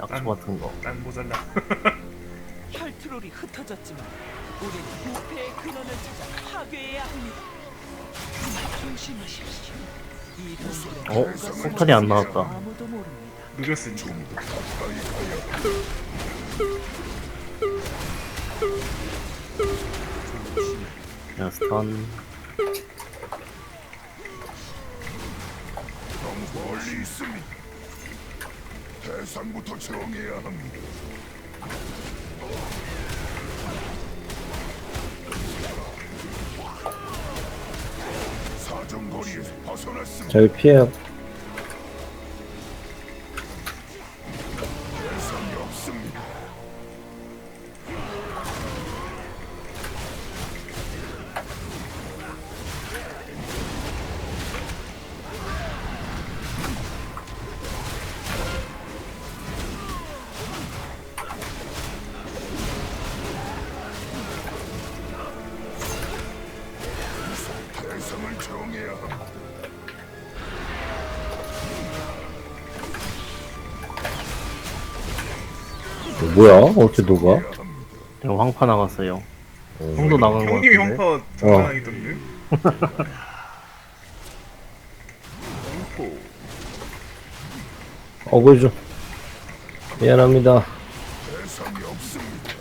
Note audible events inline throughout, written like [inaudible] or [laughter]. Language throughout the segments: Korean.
약초 같은 거. 난 모자라. [laughs] 혈트롤이 흩어졌지만 우리는 부패의 근원을 찾아 파괴해야 합니다. 조심하십시오. 이 어? 폭탄이 안 나왔다. 아무도 모릅니다. 늦었으니까. 야, 스턴. 너무 멀리 있습니다. 대상부터 정해야 합니다. 사정거리에서 벗어났습니다. 저기 피해요. 뭐야? 어떻게 녹아? 이거 황파 나갔어요. 형도 나간 거 형님이 같은데. 형파 장난하기던데. 형포. [laughs] 어글 좀. 미안합니다. 대상이 없습니다.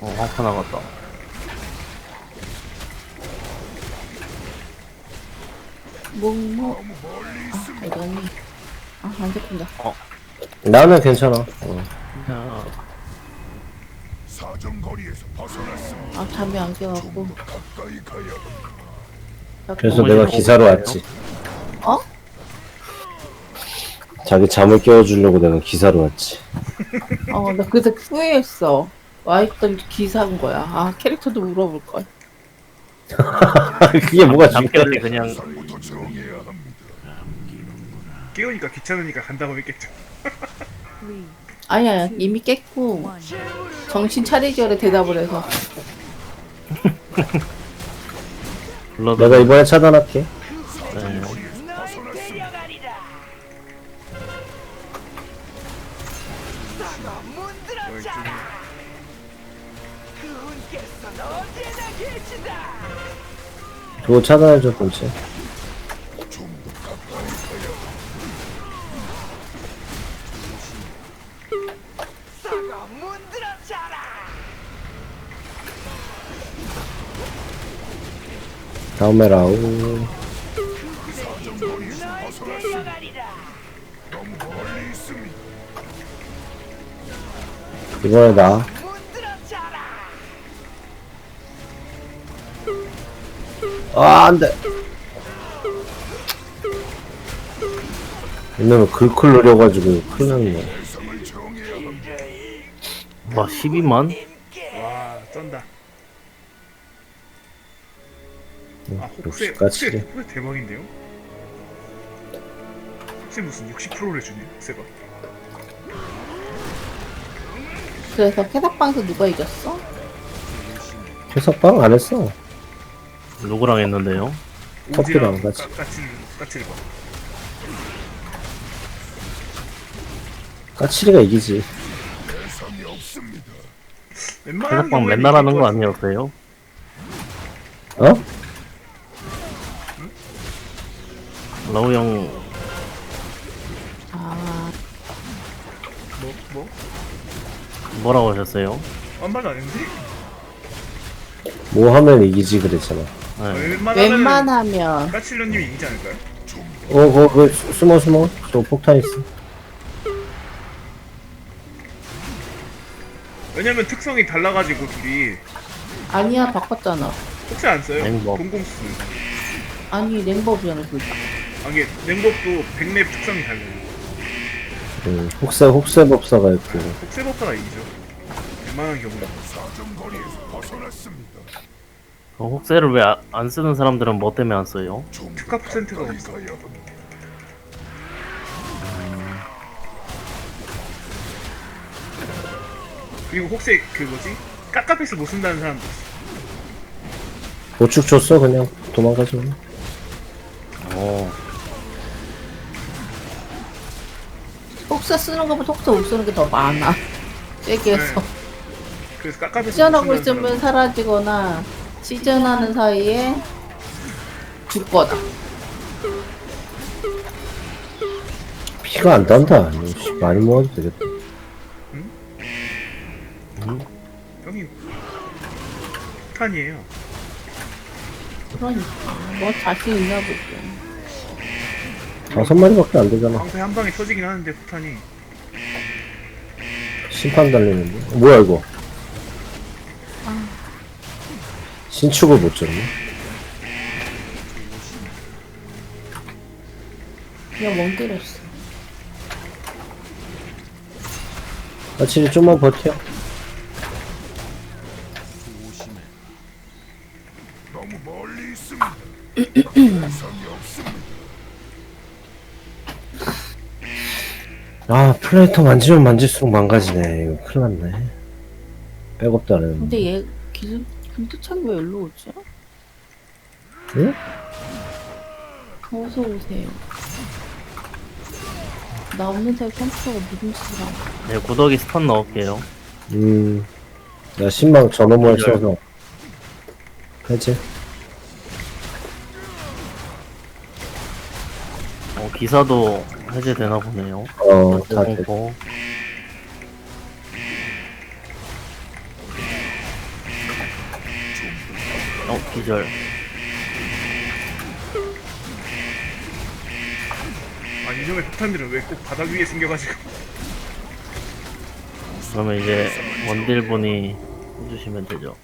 어, 황파 나갔다. 뭐뭐 아 이거니 아안 잡힌다 나는 괜찮아. 어. 야, 사정거리에서 벗어났습니다. 아 잠이 안 깨갖고 좀더 가까이 가야 합니다. 그래서 어머니 내가 보고 기사로? 왔지. 어? 자기 잠을 깨워주려고 내가 기사로 왔지. 어나 그래서 후회했어 와 있던 기사인 거야 아 캐릭터도 물어볼 걸 [laughs] 그게 뭐가 중요해? 잠결이 그냥. 깨우니까 귀찮으니까 간다고 했겠죠. [laughs] 아니야 이미 깼고 정신 차리기열에 대답을 해서 불러도 [laughs] 내가 이번에 차단할게. 그거 차단해줘, 자라. 다음에 라우. 이번에 나. 아, 안 돼. 이놈을 글클 노려가지고 큰일 났네. 와, 12만? 와 쩐다. 아 혹세 역시 혹세 대박인데요? 혹세 무슨 60%를 주네 혹세가. 그래서 캐닥방에서 누가 이겼어? 해석방 안 했어. 누구랑 했는데요? 커피랑 같이. 까- 까칠 까칠 봐. 까칠이가 이기지. 웬만한 경우에는 맨날 하는 이길 거 것 아니었어요? 어? 라우 형, 아뭐 뭐? 뭐라고 하셨어요? 아무 말도 안 했는데? 뭐 하면 이기지 그랬잖아. 네. 웬만하면 웬만하면 까칠러님이 이기지 않을까요? 어, 거, 그, 수- 숨어, 숨어. 저 폭탄 있어. 왜냐면 특성이 달라가지고 둘이 아니야 바꿨잖아 혹세 안 써요? 냉법. 공공수. 아니 랭버브잖아 둘 다. 아 이게 냉법도 백랩 특성이 달라요. 응, 혹세, 혹세 법사가 있고. 혹세 버퍼가 이기죠. 웬만한 경우는. 그 혹세를 왜 안 쓰는 사람들은 뭐 때문에 안 써요? 좀 특화 퍼센트가 없어. 그리고 혹세 그 뭐지? 까까패스 못 쓴다는 사람도 있어. 보축 줬어, 그냥. 도망가지 마. 어, 혹사 쓰는 것보다 혹사 못 쓰는 게 더 많아. 네. 그래서 깝깝해서 시전하고 못 쓴다는 있으면 사람. 사라지거나 시전하는 사이에 죽거나. 피가 안 단다. 씨, 많이 먹어도 되겠다. 형이 폭탄이에요 그러니까 뭐 자신 있나 보지. 다섯 마리밖에 안 되잖아. 방패 한 방에 터지긴 하는데 폭탄이 심판 달리는데. 어, 뭐야 이거? 신축을 못 줬네. 그냥 멍 때렸어. 같이 좀만 버텨. 너무 멀리 있습니다. 대상이 [clears throat] 없습니다. 아 플레이터 만지면 만질수록 망가지네. 이거 큰일 났네. 백업도 안 했는데. 근데 얘 길, 길도창이 왜 일로 오지? 응? 어서 오세요. 나 없는 사이 컴퓨터가 무슨 하고. 네, 구더기 스턴 넣을게요. 음. 나 신망 전원을 써서. 해지? 어, 기사도 해제되나 보네요. 어, 다. 어, 기절. 아 이놈의 폭탄들은 왜 꼭 바닥 위에 생겨가지고 그러면 이제 원딜분이 해주시면 되죠.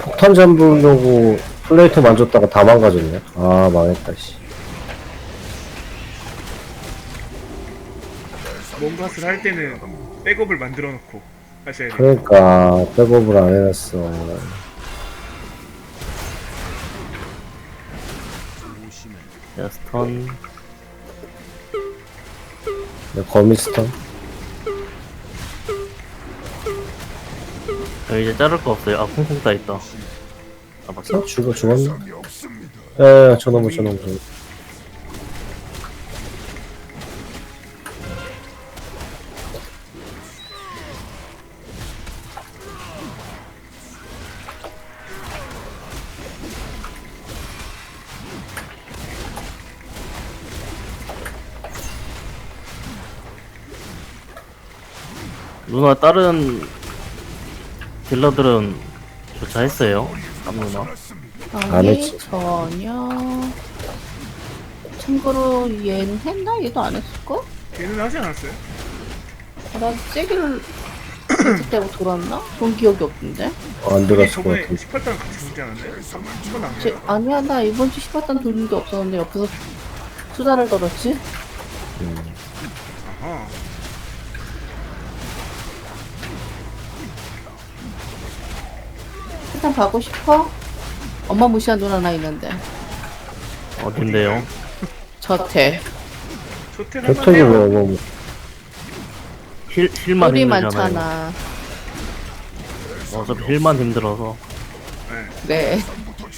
폭탄 잡으려고 플레이터 만졌다가 다 망가졌네. 아, 망했다, 씨. 뭔가를 할 때는 백업을 만들어 놓고 하셔야 돼요 그러니까, 백업을 안 해놨어. 자, 스턴. 내 거미스턴? 저 이제 자를 거 없어요. 아, 콩콩 따 있다. 아, 맞다. 어? 죽어, 없습니다. 에, 저놈을, 저놈을, 저놈. 누나, 다른 딜러들은 조차했어요. 안 아니, 했지. 전혀. 참고로 얘는 했나? 얘도 안 했을걸? 걔는 하지 않았어요? 아, 나 세기를 했을 때고 돌았나? 본 기억이 없는데? 안 들었을 것 저번에 같은데. 18단 같이 죽지 않았나요? 제, 아니야, 나 이번 주 18단 돌린 게 없었는데 옆에서 수다를 떨었지? 아 일단 가고 싶어? 엄마 무시한 눈 하나 있는데. 어딘데요? 저태. 할만해요 뭐, 뭐, 힐, 힐만 꿀이 힘들잖아요. 많잖아. 어차피 힐만 힘들어서. 네, 네.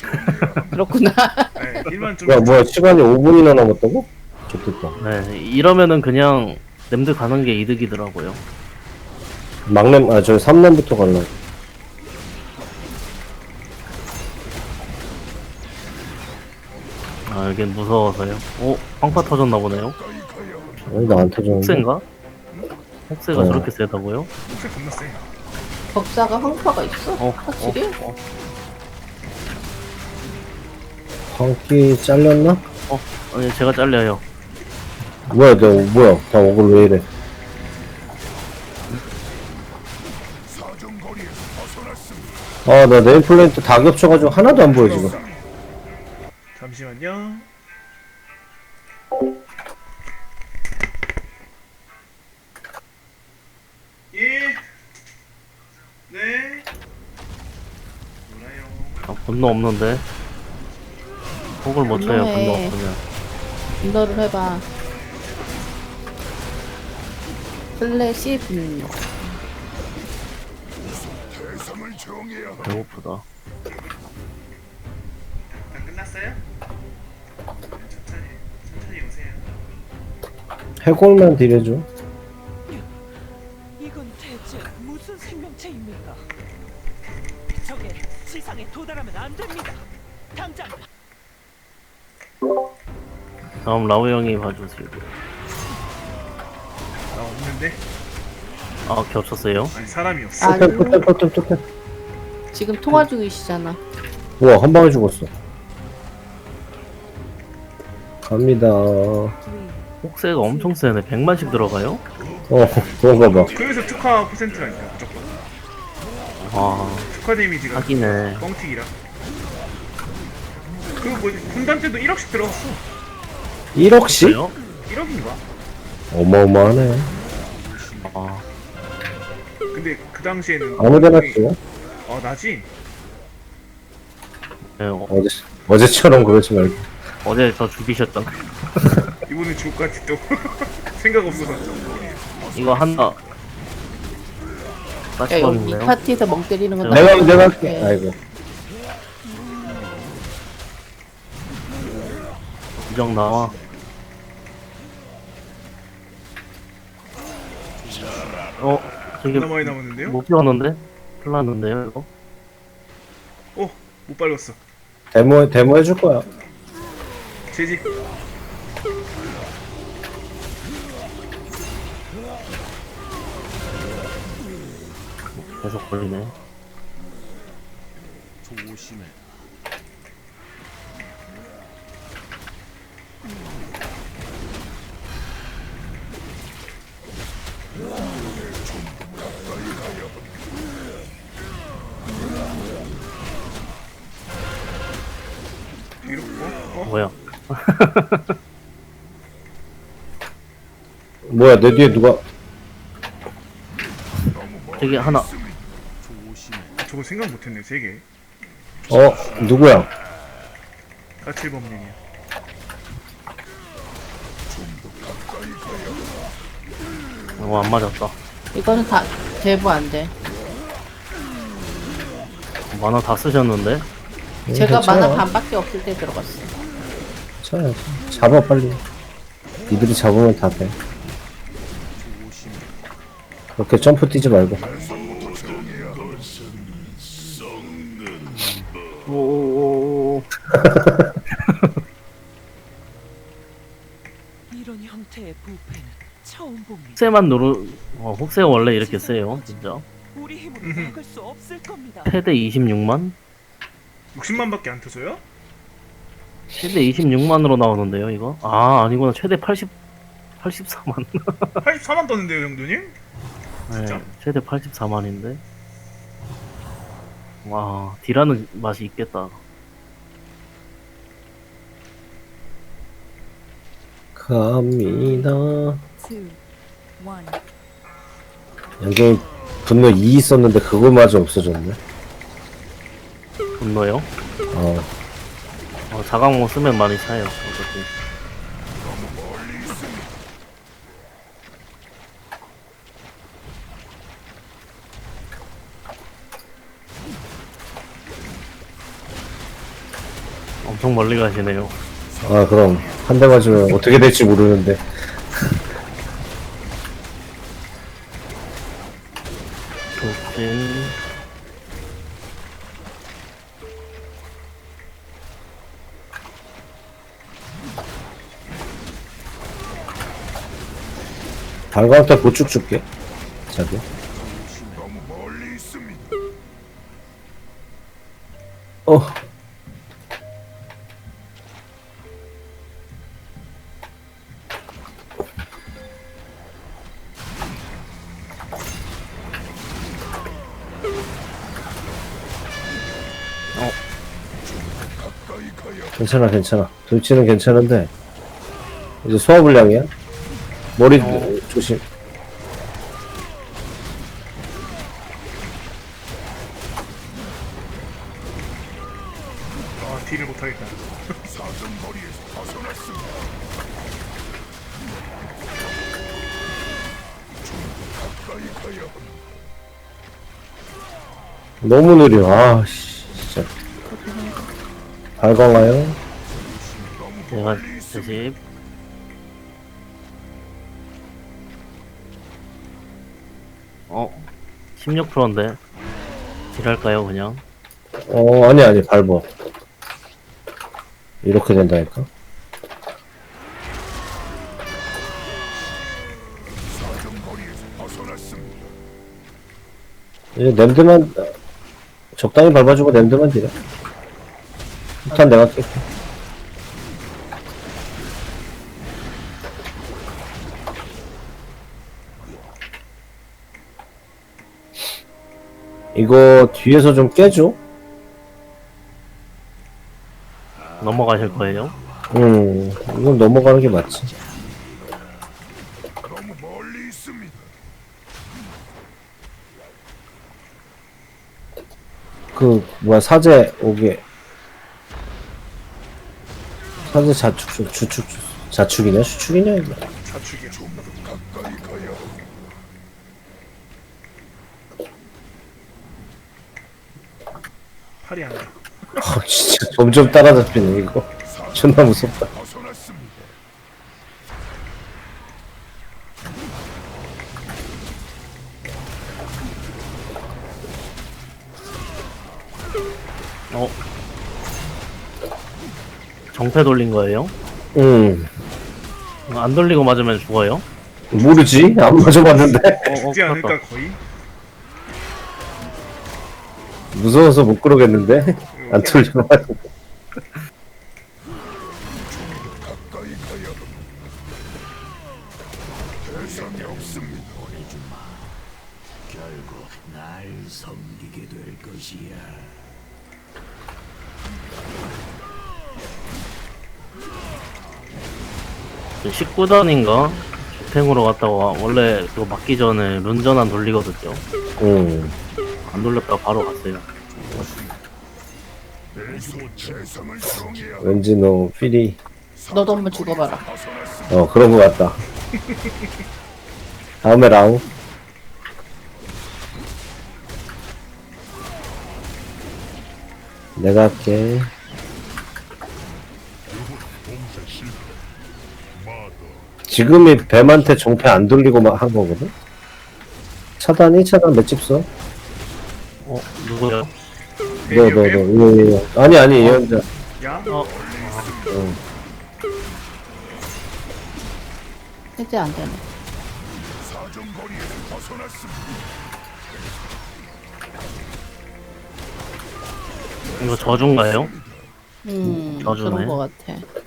[laughs] 그렇구나. 네, 일만 좀 야, 뭐야, 시간이 5분이나 남았다고? 좋겠다. 네, 이러면은 그냥 냄드 가는 게 이득이더라고요. 막냄, 아, 저기 3렘부터 갈라. 아, 여긴 무서워서요. 오, 빵파 터졌나 보네요. 아니, 나안 터졌는데. 혹세인가? 혹세가 어. 저렇게 세다고요? 혹시 겁나 세 법사가 황파가 있어? 어, 확실히? 어, 어, 광기 잘렸나? 어, 아니, 제가 잘려요. 뭐야, 내, 뭐야, 다 얼굴 왜 이래. 사정거리에서 벗어났습니다. 아, 나 네임플레이트 다 겹쳐가지고 하나도 안 보여, 지금. 잠시만요 예 네. 몰라요. 아, 분노 없는데. 혹을 못 쳐요, 분노 분노해. 없으면. 분노를 해봐. 슬래시 분노. 배고프다. 왔어요? 해골만 딜해줘. 이건 대체 무슨 생명체입니까? 저게 지상에 도달하면 안 됩니다. 당장 다음 라우 형이 봐주세요. 나 없는데? 아 겹쳤어요? 아니 사람이 없어. 아. 토템, 토템, 토템, 토템. 지금 통화 중이시잖아. 우와, 한 방에 죽었어. 갑니다. 어, 혹세가 엄청 세네. 100만씩 들어가요? 그런가 봐. 그래서 특화 퍼센트라니까 무조건. 와 특화 데미지가 하기네. 뻥튀기라. 그리고 뭐 분단 때도 1억씩 들어갔어. 1억씩? 그래요? 1억인가? 어마어마하네. 아 근데 그 당시에는 아무데나 거의- 줘. 어 나지. 네, 어, 어제, 어제처럼 그러지 말고. 어제 저 죽이셨던 [laughs] 이번엔 죽을 것 같아 또. [laughs] 생각 없어서. 이거 한다. 야, 여기 이. 파티에서 멍 때리는 건 내가, 내가. 할게. 아이고. 이정 나와. 어 저기 얼마 많이 남았는데요? 못 피웠는데? 큰일 났는데요 이거? 어, 못 밟았어. 데모, 데모 해줄 거야. 재지. 계속 걸리네. 어? 뭐야? [laughs] 뭐야, 내 뒤에 누가. 저기 하나. 저거 생각 못했네. 세 개. 어, 누구야? 까칠범님이야. 어, 안 맞았다. 이거는 다 대부 안 돼. 만화 다 쓰셨는데? 음, 제가 괜찮아. 만화 반밖에 없을 때 들어갔어. 괜찮아. 잡아, 빨리. 니들이 잡으면 다 돼. 그렇게 점프 뛰지 말고. 오오오오. 이런 형태의 부패는 처음 봅니다. 혹세만 누르. 어, 혹세가 원래 이렇게 세요, 진짜. 우리 힘으로. 막을 수 없을 겁니다. 최대 26만? 60만밖에 안 터져요? 최대 26만으로 나오는데요, 이거? 아, 아니구나. 최대 80, 84만. 84만 떴는데요, 형도님? 네, 진짜? 최대 84만인데. 와, 딜하는 맛이 있겠다. 갑니다. two, one. 여기 분노 2 있었는데 그거마저 없어졌네. 분노요? 어, 어, 자강모 쓰면 많이 차요, 어차피. 엄청 멀리 가시네요. 아 그럼 한 대 맞으면 어떻게 될지 모르는데. 발광 때 보충 줄게. 자기. 어. 괜찮아 괜찮아. 돌치는 괜찮은데 이제 소화불량이야. 머리 조심. 아, 딜을 못하겠다. 너무 느려. 아 씨, 진짜. 발광 와요. 제가 대신 어 16%인데 딜할까요 그냥 어, 아니, 아니, 밟어. 이렇게 된다니까? 이제 냄드만, 적당히 밟아주고 냄드만 딜해. 일단 내가 깰게. 이거 뒤에서 좀 깨줘? 넘어가실 거예요 음, 이건 넘어가는 게 맞지. 너무 멀리 있습니다. 그, 뭐야, 사제 오게. 사제 자축, 주- 주축, 자축이냐? 수축이냐, 이거. 합니다. 팔이 안 돼. 아, 진짜 점점 따라잡히네, 이거. 존나 무섭다. 정패 돌린 거예요? 음, 안 돌리고 맞으면 죽어요? 모르지? 안 맞아봤는데? 어, 어, 죽지 않을까. 거의? 무서워서 못 그러겠는데? 안 틀려가지고. 결국 날 섬기게 될 것이야. 19단인가? 주탱으로 갔다가 원래 그거 맞기 전에 룬전한 돌리거든요 음, 안 돌렸다가 바로 갔어요 왠지 너 필이, 너도 한번 죽어봐라. 어, 그런 거 같다. 다음에 라우. 내가 할게. 지금이 뱀한테 종패 안 돌리고만 한 거거든? 차단이? 차단 맷집 써? 어? 누구요? 너, 너, 너, 이거, 이거. 아니, 아니, 얘 혼자. 야? 어? 해제 안 되네. 이거 저준가요? 음, 저주네. 그런 거 같아.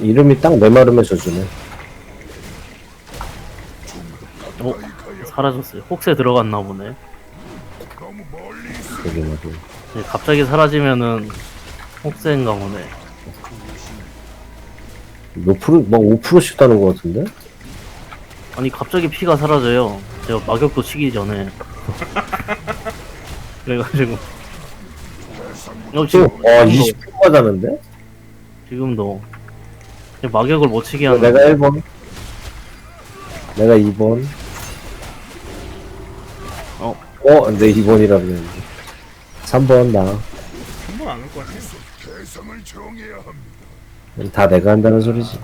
이름이 딱 메마름에 져주네. 어? 사라졌어요 혹세 들어갔나 보네. 그게 말이야. 네, 갑자기 사라지면은 혹세인가 보네 몇 프로, 막 5%씩 따는 것 같은데? 아니 갑자기 피가 사라져요 제가 막역도 치기 전에 [laughs] 그래가지고 어, 지금, 와, 20% 맞았는데? 지금도 지금 막역을 못 치게 하는 내가 1번. 내가 2번. 어. 어, 내 2번이라 그랬는데. 3번 나. 한번 안올 것 같아. 다 내가 한다는 소리지.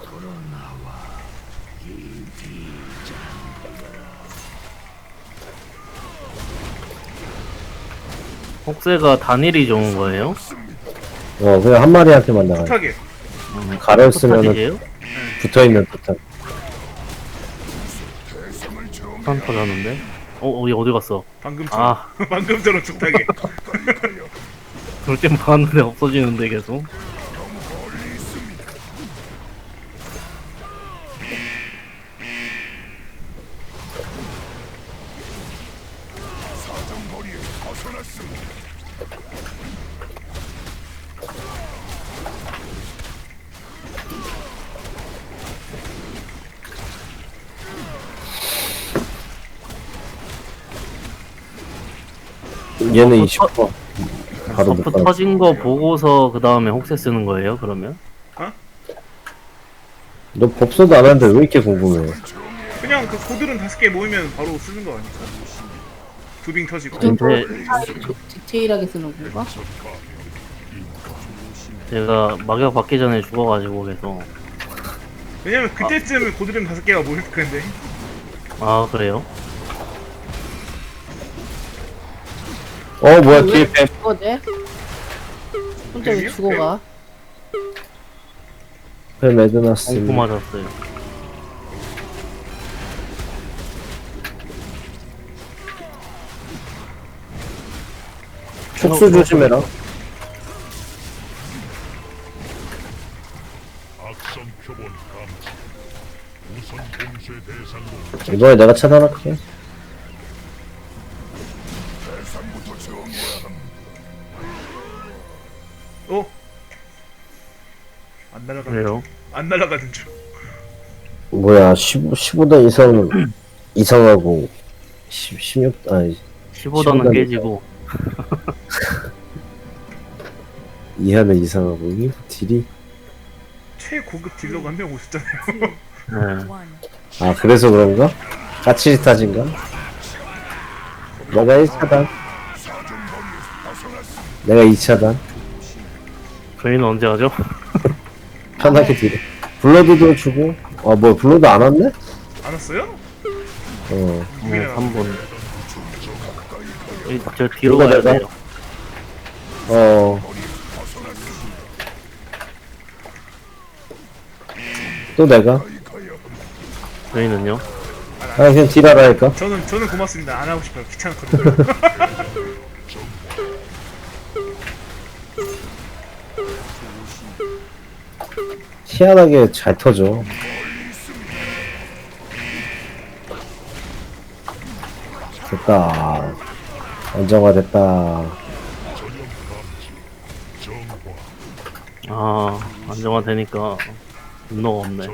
혹세가 단일이 좋은 거예요? 어, 그냥 한 마리한테만 나가요. 타 겟. 가를 쓰면은? 붙어있는 정해 한 터졌는데? 어, 어디 어디 갔어? 방금처럼. 아, 방금처럼 죽타겟. 돌때 막았는데 없어지는데 계속. 얘는 20%. 바로 못 서프 가는. 터진 거 보고서 그 다음에 혹세 쓰는 거예요? 그러면? 너 법서도 안 하는데 왜 이렇게 궁금해? 그냥 그 고들은 다섯 개 모이면 바로 쓰는 거 아닐까? 두빙 터지고. 좀 근데 디- 디테일하게 쓰는 건가? 제가 막역 받기 전에 죽어가지고 그래서 왜냐면 그때쯤 고드름 다섯 개가 모일 텐데. 아 그래요? 어 뭐야 왜 뒤에 뱀 죽어대? 혼자 왜? 죽어가? 뱀 애드나스 공포 맞았어요. 축수 조심해라 악성 표본 감지. 우선 공세 대상으로 이번에 내가 차단할게 안 날아가. 그래요? 안 날아가는 줄. 뭐야 15, 15단 이상 이상하고 10, 16 아니 15단은 15단 깨지고 [laughs] 이하는 이상하고 이게 딜이 최고급 딜러가 한 명 오셨잖아요. 네. 아 그래서 그런가? 까치리타진가? 내가 1차단 내가 2차단 저희는 언제 하죠? 편하게 딜 블러드도 주고 아 뭐야 블러드 안 왔네? 안 왔어요? 어 네, 3분. 저 뒤로 가야 내가- 돼요. 어. 또 내가? 저희는요? 아, 그냥 딜하라니까. 저는 저는 고맙습니다. 안 하고 싶어요. 귀찮거든요. [laughs] 희한하게 잘 터져. 됐다. 안정화 됐다. 아 안정화되니까 분노가 없네.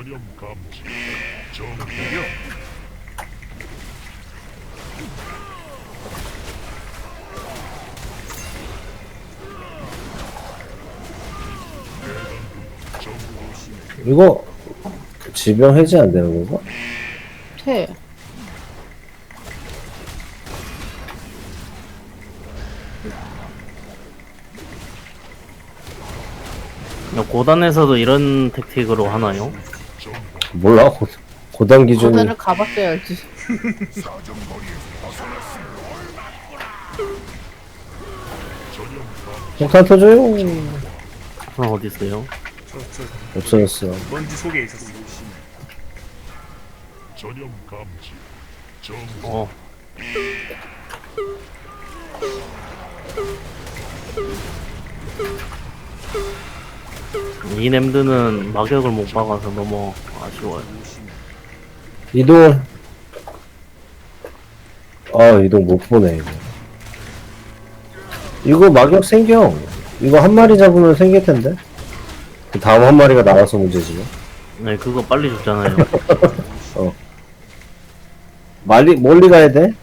이거 질병 해지 안 되는 건가? 태. 고단에서도 이런 택틱으로 하나요? 몰라. 고, 고단 기준이 고단을 가봤어야 알지. 폭탄 터져요. 하나 어디 있어요? 저 저 없어졌어. 먼지 속에 있었어. 전염 감지. 정 어. 이 램드는 막역을 못 박아서 너무 아쉬워요. 이동. 아, 이동 못 보네, 이거. 이거 막역 생겨. 이거 한 마리 잡으면 생길 텐데. 그 다음 한 마리가 나와서 문제지. 뭐. 네, 그거 빨리 죽잖아요. 멀리, [laughs] 멀리 가야 돼?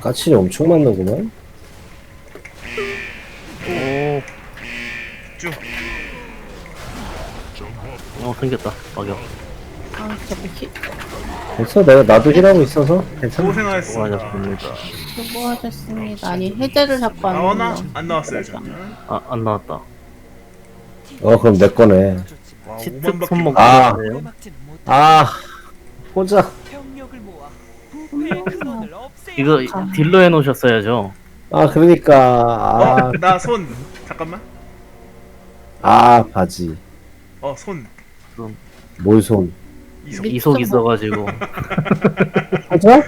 까칠이 엄청 많는구만. 오, 쭉. 어 생겼다. 막역. 아, 진짜 히, 됐어, 내가 나도 힐하고 있어서 괜찮아. 고생하셨습니다. 수고하셨습니다. 수고하셨습니다. 아니, 해제를 자꾸 안 나오나? 안 나왔어요. 저는. 아, 안 나왔다. 어, 그럼 내 거네. 와, 시트 5만 바퀴. 손목 아. 돼요? 막지는 못 아, 보자. 병력을 모아 부패의 근원을 없애야 이거 딜로 해놓으셨어야죠. 아, 그러니까. 아, 어, 나 손. 잠깐만. 아, 바지. 어, 손. 뭘 손. 이속. 있어가지고. 하자?